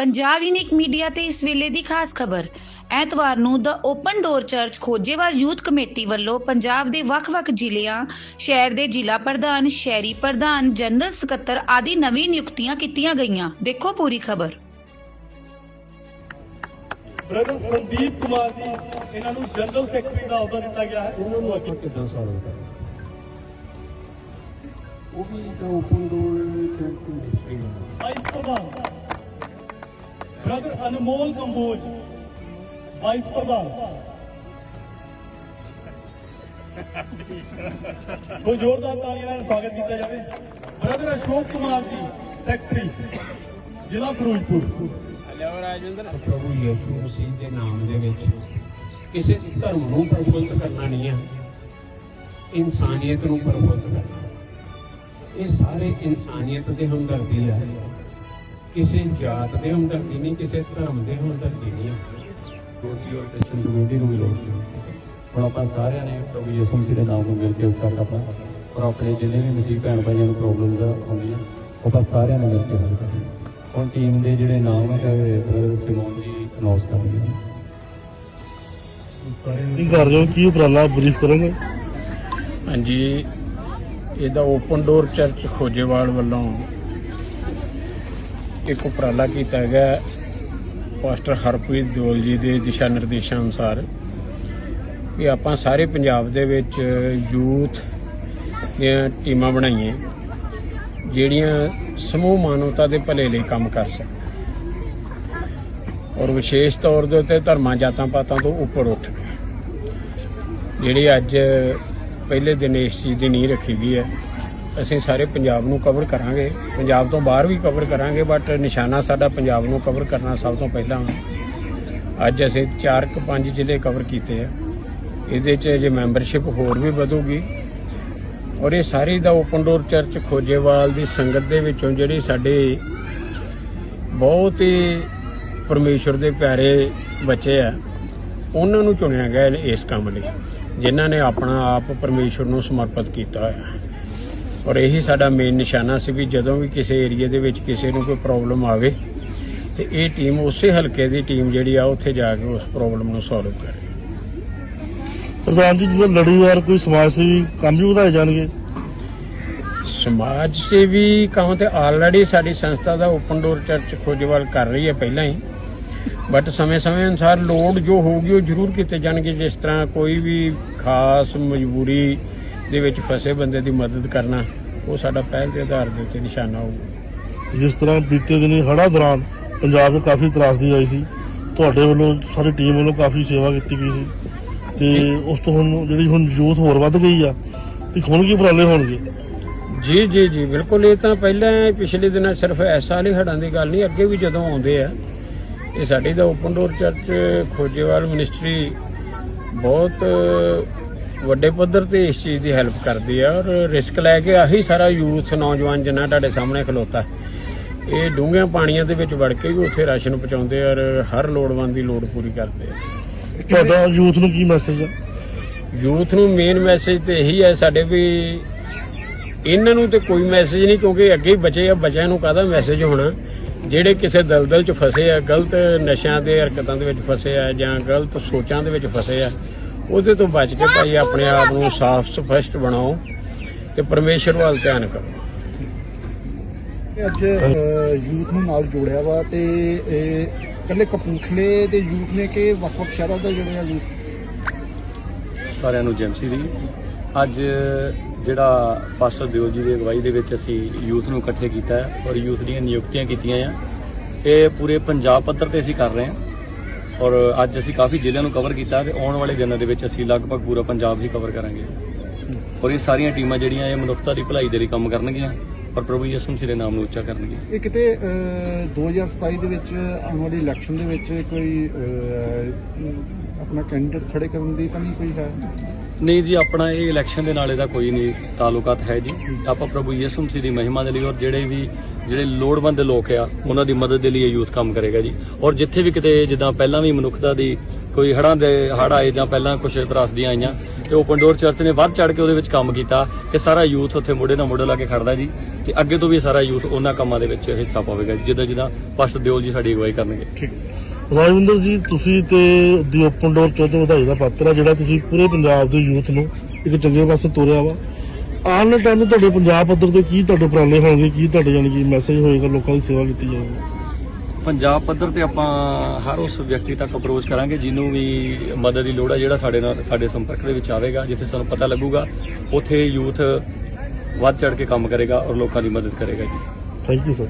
Punjab unique media ਤੇ ਇਸ ਵੇਲੇ ਦੀ ਖਾਸ ਖਬਰ। ਐਤਵਾਰ ਨੂੰ the open door church Khojewal youth committee ਵੱਲੋਂ ਪੰਜਾਬ ਦੇ ਵੱਖ-ਵੱਖ ਜ਼ਿਲ੍ਹਿਆਂ ਸ਼ਹਿਰ ਦੇ ਜ਼ਿਲ੍ਹਾ ਪ੍ਰਧਾਨ ਸ਼ਹਿਰੀ ਪ੍ਰਧਾਨ ਜਨਰਲ ਸਕੱਤਰ ਆਦਿ ਨਵੀਂ ਨਿਯੁਕਤੀਆਂ ਕੀਤੀਆਂ ਗਈਆਂ। ਦੇਖੋ ਪੂਰੀ ਖਬਰ। ਬ੍ਰਦਰ ਸੰਦੀਪ ਕੁਮਾਰ ਜੀ ਇਹਨਾਂ ਨੂੰ ਜਨਰਲ ਸੈਕਟਰੀ ਦਾ ਅਹੁਦਾ ਦਿੱਤਾ ਗਿਆ ਹੈ। ਉਹਨਾਂ ਨੂੰ ਅੱਗੇ ਕਿੱਦਾਂ ਸੋਲਵ ਕਰਨਾ ਉਹ ਵੀ ਤਾਂ ਓਪਨ ਡੋਰ ਚੈੱਕ ਇੰਡਸਟਰੀ ਹੈ। ਵਾਈਸ ਪ੍ਰਧਾਨ ਬ੍ਰਦਰ ਅਨਮੋਲ ਕੰਬੋਜ ਵਾਈਸ ਪ੍ਰਧਾਨ ਕੋਈ ਜ਼ੋਰਦਾਰ ਤਾਲੀਆਂ ਨਾਲ ਸਵਾਗਤ ਕੀਤਾ ਜਾਵੇ ਬ੍ਰਦਰ ਅਸ਼ੋਕ ਕੁਮਾਰ ਜੀ ਸੈਕਟਰੀ ਜ਼ਿਲ੍ਹਾ ਫਿਰੋਜ਼ਪੁਰ ਪ੍ਰਭੂ ਯਿਸੂ ਮਸੀਹ ਦੇ ਨਾਮ ਦੇ ਵਿੱਚ ਕਿਸੇ ਧਰਮ ਨੂੰ ਪ੍ਰਫੁੱਲਤ ਕਰਨਾ ਨਹੀਂ ਹੈ ਇਨਸਾਨੀਅਤ ਨੂੰ ਪ੍ਰਫੁੱਲਤ ਕਰਨਾ। ਇਹ ਸਾਰੇ ਇਨਸਾਨੀਅਤ ਦੇ ਹਮਦਰਦੀ ਹੈ ਕਿਸੇ ਜਾਤ ਦੇ ਹਮਦਰਦੀ ਨਹੀਂ ਕਿਸੇ ਧਰਮ ਦੇ ਹਮਦਰਦੀ ਨਹੀਂ ਰੋਟੀ ਔਰ ਕ੍ਰਿਸਚਨ ਕਮਿਊਨਿਟੀ ਨੂੰ ਵੀ ਲੋੜ ਸੀ ਹੁਣ ਆਪਾਂ ਸਾਰਿਆਂ ਨੇ ਪ੍ਰਭੂ ਯਿਸੂ ਮਸੀਹ ਦੇ ਨਾਮ ਨੂੰ ਮਿਲ ਕੇ ਉੱਚਾ ਕਰਨਾ। ਔਰ ਆਪਣੇ ਜਿੰਨੇ ਵੀ ਮਸੀਹ ਭੈਣ ਭਾਈਆਂ ਨੂੰ ਪ੍ਰੋਬਲਮਸ ਆਉਂਦੀਆਂ ਉਹ ਆਪਾਂ ਸਾਰਿਆਂ ਨੇ ਮਿਲ ਕੇ ਹੱਲ ਕਰਨਾ ਹੁਣ ਟੀਮ ਦੇ ਜਿਹੜੇ ਨਾਮ ਹੈ ਬ੍ਰਦਰ ਸਿਮੋਨ ਜੀ ਅਨਾਉਂਸ ਕਰਨਗੇ ਕੀ ਕਰ ਰਹੇ ਹੋ? ਕੀ ਉਪਰਾਲਾ? ਬਰੀਫ ਕਰੋਗੇ? ਹਾਂਜੀ ਇਹਦਾ ਓਪਨ ਡੋਰ ਚਰਚ ਖੋਜੇਵਾਲ ਵੱਲੋਂ ਇੱਕ ਉਪਰਾਲਾ ਕੀਤਾ ਹੈਗਾ ਪਾਸਟਰ ਹਰਪ੍ਰੀਤ ਦਿਓਲ ਜੀ ਦੇ ਦਿਸ਼ਾ ਨਿਰਦੇਸ਼ਾਂ ਅਨੁਸਾਰ ਕਿ ਆਪਾਂ ਸਾਰੇ ਪੰਜਾਬ ਦੇ ਵਿੱਚ ਯੂਥ ਦੀਆਂ ਟੀਮਾਂ ਬਣਾਈਆਂ, ਜਿਹੜੀਆਂ ਸਮੂਹ ਮਾਨਵਤਾ ਦੇ ਭਲੇ ਲਈ ਕੰਮ ਕਰ ਸਕਣ ਔਰ ਵਿਸ਼ੇਸ਼ ਤੌਰ ਦੇ ਉੱਤੇ ਧਰਮਾਂ ਜਾਤਾਂ ਪਾਤਾਂ ਤੋਂ ਉੱਪਰ ਉੱਠ ਕੇ, ਜਿਹੜੀ ਅੱਜ ਪਹਿਲੇ ਦਿਨ ਇਸ ਚੀਜ਼ ਦੀ ਨੀਂਹ ਰੱਖੀ ਗਈ ਹੈ ਅਸੀਂ ਸਾਰੇ ਪੰਜਾਬ ਨੂੰ ਕਵਰ ਕਰਾਂਗੇ। ਪੰਜਾਬ ਤੋਂ ਬਾਹਰ ਵੀ ਕਵਰ ਕਰਾਂਗੇ ਬਟ ਨਿਸ਼ਾਨਾ ਸਾਡਾ ਪੰਜਾਬ ਨੂੰ ਕਵਰ ਕਰਨਾ ਸਭ ਤੋਂ ਪਹਿਲਾਂ ਵਾ। ਅੱਜ ਅਸੀਂ 4 ਕੁ 5 ਜ਼ਿਲ੍ਹੇ ਕਵਰ ਕੀਤੇ ਆ। ਇਹਦੇ 'ਚ ਜੇ ਮੈਂਬਰਸ਼ਿਪ ਹੋਰ ਵੀ ਵਧੂਗੀ। ਔਰ ਇਹ ਸਾਰੀ ਦਾ ਓਪਨ ਡੋਰ ਚਰਚ ਖੋਜੇਵਾਲ ਦੀ ਸੰਗਤ ਦੇ ਵਿੱਚੋਂ ਜਿਹੜੀ ਸਾਡੇ ਬਹੁਤ ਹੀ ਪਰਮੇਸ਼ਰ ਦੇ ਪਿਆਰੇ ਬੱਚੇ ਆ, ਉਹਨਾਂ ਨੂੰ ਚੁਣਿਆ ਗਿਆ ਇਸ ਕੰਮ ਲਈ, ਜਿਨ੍ਹਾਂ ਨੇ ਆਪਣਾ ਆਪ ਪਰਮੇਸ਼ਰ ਨੂੰ ਸਮਰਪਿਤ ਕੀਤਾ ਹੋਇਆ। ਔਰ ਇਹੀ ਸਾਡਾ ਮੇਨ ਨਿਸ਼ਾਨਾ ਸੀ ਵੀ ਜਦੋਂ ਵੀ ਕਿਸੇ ਏਰੀਆ ਦੇ ਵਿੱਚ ਕਿਸੇ ਨੂੰ ਕੋਈ ਪ੍ਰੋਬਲਮ ਆਵੇ ਤੇ ਇਹ ਟੀਮ ਉਸੇ ਹਲਕੇ ਦੀ ਟੀਮ ਜਿਹੜੀ ਆ ਉੱਥੇ ਜਾ ਕੇ ਉਸ ਪ੍ਰੋਬਲਮ ਨੂੰ ਸੋਲਵ ਕਰੇ। ਪ੍ਰਧਾਨ ਜੀ ਜਦੋਂ ਲੜੀਵਾਰ ਕੋਈ ਸਮਾਜ ਸੇਵੀ ਕੰਮ ਵੀ ਵਧਾਏ ਜਾਣਗੇ? ਸਮਾਜ ਸੇਵੀ ਕੰਮ ਤੇ ਆਲਰੇਡੀ ਸਾਡੀ ਸੰਸਥਾ ਦਾ ਓਪਨ ਡੋਰ ਚਰਚ ਖੋਜੇਵਾਲ ਕਰ ਰਹੀ ਹੈ ਪਹਿਲਾਂ ਹੀ। ਬਟ ਸਮੇਂ-ਸਮੇਂ ਅਨੁਸਾਰ ਲੋੜ ਜੋ ਹੋਊਗੀ ਉਹ ਜ਼ਰੂਰ ਕੀਤੇ ਜਾਣਗੇ। ਜਿਸ ਤਰ੍ਹਾਂ ਕੋਈ ਵੀ ਖਾਸ ਮਜਬੂਰੀ ਦੇ ਵਿੱਚ ਫਸੇ ਬੰਦੇ ਦੀ ਮਦਦ ਕਰਨਾ ਉਹ ਸਾਡਾ ਪਹਿਲ ਦੇ ਆਧਾਰ ਦੇ ਉੱਤੇ ਨਿਸ਼ਾਨਾ ਹੋਊਗਾ ਜਿਸ ਤਰ੍ਹਾਂ ਬੀਤੇ ਦਿਨੀ ਹੜ੍ਹਾਂ ਦੌਰਾਨ ਪੰਜਾਬ 'ਚ ਕਾਫੀ ਤਰਾਸਦੀ ਆਈ ਸੀ ਤੁਹਾਡੇ ਵੱਲੋਂ ਸਾਡੀ ਟੀਮ ਵੱਲੋਂ ਕਾਫੀ ਸੇਵਾ ਕੀਤੀ ਗਈ ਸੀ ਤੇ ਉਸ ਤੋਂ ਹੁਣ ਜਿਹੜੀ ਹੁਣ ਯੂਥ ਹੋਰ ਵੱਧ ਗਈ ਆ ਤੇ ਹੁਣ ਕੀ ਉਪਰਾਲੇ ਹੋਣਗੇ? ਜੀ ਜੀ ਜੀ ਬਿਲਕੁਲ ਇਹ ਤਾਂ ਪਹਿਲਾਂ ਪਿਛਲੇ ਦਿਨਾਂ ਸਿਰਫ ਇਸ ਸਾਲ ਹੀ ਹੜਾਂ ਦੀ ਗੱਲ ਨਹੀਂ ਅੱਗੇ ਵੀ ਜਦੋਂ ਆਉਂਦੇ ਆ ਇਹ ਸਾਡੀ ਦਾ open door church Khojewal ministry ਬਹੁਤ ਵੱਡੇ ਪੱਧਰ ਤੇ ਇਸ ਚੀਜ਼ ਦੀ ਹੈਲਪ ਕਰਦੀ ਆ ਔਰ ਰਿਸਕ ਲੈ ਕੇ ਆਹੀ ਸਾਰਾ ਯੂਥ ਨੌਜਵਾਨ ਜਿੰਨਾ ਤੁਹਾਡੇ ਸਾਹਮਣੇ ਖਲੋਤਾ। ਇਹ ਡੂੰਘਿਆਂ ਪਾਣੀਆਂ ਦੇ ਵਿੱਚ ਵੜ ਕੇ ਵੀ ਉੱਥੇ ਰਾਸ਼ਨ ਪਹੁੰਚਾਉਂਦੇ ਔਰ ਹਰ ਲੋੜਵੰਦ ਦੀ ਲੋੜ ਪੂਰੀ ਕਰਦੇ ਆ। ਤੁਹਾਡਾ ਯੂਥ ਨੂੰ ਕੀ ਮੈਸੇਜ ਆ? ਯੂਥ ਨੂੰ ਮੇਨ ਮੈਸੇਜ ਤੇ ਇਹੀ ਹੈ ਸਾਡੇ ਵੀ ਇਹਨਾਂ ਨੂੰ ਤੇ ਕੋਈ ਮੈਸੇਜ ਨਹੀਂ ਕਿਉਂਕਿ ਅੱਗੇ ਹੀ ਬਚੇ ਆ ਬੱਚਿਆਂ ਨੂੰ ਕਾਹਦਾ ਮੈਸੇਜ ਹੋਣਾ? ਜਿਹੜੇ ਕਿਸੇ ਦਲਦਲ 'ਚ ਫਸੇ ਆ ਗਲਤ ਨਸ਼ਿਆਂ ਦੇ ਹਰਕਤਾਂ ਦੇ ਵਿੱਚ ਫਸੇ ਆ ਜਾਂ ਗਲਤ ਸੋਚਾਂ ਦੇ ਵਿੱਚ ਫਸੇ ਆ ਉਹਦੇ ਤੋਂ ਬਚ ਕੇ ਭਾਈ ਆਪਣੇ ਆਪ ਨੂੰ ਸਾਫ਼ ਸਪਸ਼ਟ ਬਣਾਓ ਤੇ ਪਰਮੇਸ਼ਰ ਵੱਲ ਧਿਆਨ ਕਰੋ। ਅੱਜ ਯੂਥ ਨੂੰ ਨਾਲ ਜੋੜਿਆ ਵਾ ਤੇ ਇਹ ਇਕੱਲੇ ਕਪੂਰਥਲੇ ਦੇ ਯੂਥ ਨੇ ਕਿ ਵੱਖ-ਵੱਖ ਸ਼ਹਿਰਾਂ ਦਾ ਜਿਹੜੇ ਆ ਯੂਥ? ਸਾਰਿਆਂ ਨੂੰ ਜੈਮਸੀ ਦੀ। ਅੱਜ ਜਿਹੜਾ ਪਾਸਟਰ ਦਿਓ ਜੀ ਦੀ ਅਗਵਾਈ ਦੇ ਵਿੱਚ ਅਸੀਂ ਯੂਥ ਨੂੰ ਇਕੱਠੇ ਕੀਤਾ ਹੈ ਔਰ ਯੂਥ ਦੀਆਂ ਨਿਯੁਕਤੀਆਂ ਕੀਤੀਆਂ ਆ। ਇਹ ਪੂਰੇ ਪੰਜਾਬ ਪੱਧਰ ਤੇ ਅਸੀਂ ਕਰ ਰਹੇ ਹਾਂ। ਔਰ ਅੱਜ ਅਸੀਂ ਕਾਫੀ ਜ਼ਿਲ੍ਹਿਆਂ ਨੂੰ ਕਵਰ ਕੀਤਾ ਤੇ ਆਉਣ ਵਾਲੇ ਦਿਨਾਂ ਦੇ ਵਿੱਚ ਅਸੀਂ ਲਗਭਗ ਪੂਰਾ ਪੰਜਾਬ ਹੀ ਕਵਰ ਕਰਾਂਗੇ। ਔਰ ਇਹ ਸਾਰੀਆਂ ਟੀਮਾਂ ਜਿਹੜੀਆਂ ਇਹ ਮਨੁੱਖਤਾ ਦੀ ਭਲਾਈ ਦੇ ਲਈ ਕੰਮ ਕਰਨਗੀਆਂ। ਔਰ ਪ੍ਰਭੂ ਯਿਸੂ ਮਸੀਹ ਦੇ ਨਾਮ ਨੂੰ ਉੱਚਾ ਕਰਨਗੀਆਂ ਇਹ ਕਿਤੇ ਅਹ, 2027 ਦੇ ਵਿੱਚ ਆਉਣ ਵਾਲੀ ਇਲੈਕਸ਼ਨ ਦੇ ਵਿੱਚ ਕੋਈ ਆਪਣਾ ਕੈਂਡੀਡੇਟ ਖੜੇ ਕਰਨ ਦੀ ਤਾਂ ਨਹੀਂ ਕੋਈ ਹੈ? ਨਹੀਂ ਜੀ ਆਪਣਾ ਇਹ ਇਲੈਕਸ਼ਨ ਦੇ ਨਾਲ ਇਹਦਾ ਕੋਈ ਨਹੀਂ ਤਾਲੁਕਾਤ ਹੈ ਜੀ। ਆਪਾਂ ਪ੍ਰਭੂ ਯਿਸੂ ਮਸੀਹ ਦੀ ਮਹਿਮਾ ਦੇ ਲਈ ਔਰ ਜਿਹੜੇ ਵੀ ਜਿਹੜੇ ਲੋੜਵੰਦ ਲੋਕ ਆ ਉਹਨਾਂ ਦੀ ਮਦਦ ਦੇ ਲਈ ਇਹ ਯੂਥ ਕੰਮ ਕਰੇਗਾ ਜੀ। ਔਰ ਜਿੱਥੇ ਵੀ ਕਿਤੇ ਜਿੱਦਾਂ ਪਹਿਲਾਂ ਵੀ ਮਨੁੱਖਤਾ ਦੀ ਕੋਈ ਹੜ੍ਹਾਂ ਦੇ ਹੜ੍ਹ ਆਏ ਜਾਂ ਪਹਿਲਾਂ ਕੁਝ ਤਰਾਸਦੀਆਂ ਆਈਆਂ ਤੇ ਓਪਨ ਡੋਰ ਚਰਚ ਨੇ ਵੱਧ ਚੜ ਕੇ ਉਹਦੇ ਵਿੱਚ ਕੰਮ ਕੀਤਾ ਕਿ ਸਾਰਾ ਯੂਥ ਉੱਥੇ ਮੋਢੇ ਨਾਲ ਮੋਢਾ ਲਾ ਕੇ ਖੜਦਾ ਜੀ। ਤੇ ਅੱਗੇ ਤੋਂ ਵੀ ਸਾਰਾ ਯੂਥ ਉਹਨਾਂ ਕੰਮਾਂ ਦੇ ਵਿੱਚ ਹਿੱਸਾ ਪਾਵੇਗਾ ਜਿੱਦਾਂ ਜਿੱਦਾਂ ਪਾਸਟਰ ਦਿਓਲ ਜੀ ਸਾਡੀ ਅਗਵਾਈ ਕਰਨਗੇ। ਠੀਕ। ਰਾਜਵਿੰਦਰ ਜੀ ਤੁਸੀਂ ਤੇ ਦੀ ਓਪਨ ਡੋਰ ਚੌਥ ਵਧਾਈ ਦਾ ਪਾਤਰ ਆ ਜਿਹੜਾ ਤੁਸੀਂ ਪੂਰੇ ਪੰਜਾਬ ਦੇ ਯੂਥ ਨੂੰ ਇੱਕ ਚੰਗੇ ਪਾਸੇ ਤੋਰਿਆ ਵਾ। ਵਾਲੇ ਟਾਈਮ ਤੁਹਾਡੇ ਪੰਜਾਬ ਪੱਧਰ ਤੇ ਕੀ ਤੁਹਾਡੇ ਉਪਰਾਲੇ ਹੋਣਗੇ ਕੀ ਤੁਹਾਡੇ ਯਾਨੀ ਕਿ ਮੈਸੇਜ ਹੋਏਗਾ ਲੋਕਾਂ ਦੀ ਸੇਵਾ ਕੀਤੀ ਜਾਊਗੀ ਪੰਜਾਬ ਪੱਧਰ ਤੇ ਆਪਾਂ ਹਰ ਉਸ ਵਿਅਕਤੀ ਤੱਕ ਅਪਰੋਚ ਕਰਾਂਗੇ ਜਿਹਨੂੰ ਵੀ ਮਦਦ ਦੀ ਲੋੜ ਹੈ ਜਿਹੜਾ ਸਾਡੇ ਨਾਲ ਸਾਡੇ ਸੰਪਰਕ ਦੇ ਵਿੱਚ ਆਵੇਗਾ ਜਿੱਥੇ ਸਾਨੂੰ ਪਤਾ ਲੱਗੂਗਾ ਉੱਥੇ ਯੂਥ ਵੱਧ ਚੜ ਕੇ ਕੰਮ ਕਰੇਗਾ ਔਰ ਲੋਕਾਂ ਦੀ ਮਦਦ ਕਰੇਗਾ ਜੀ। Thank you sir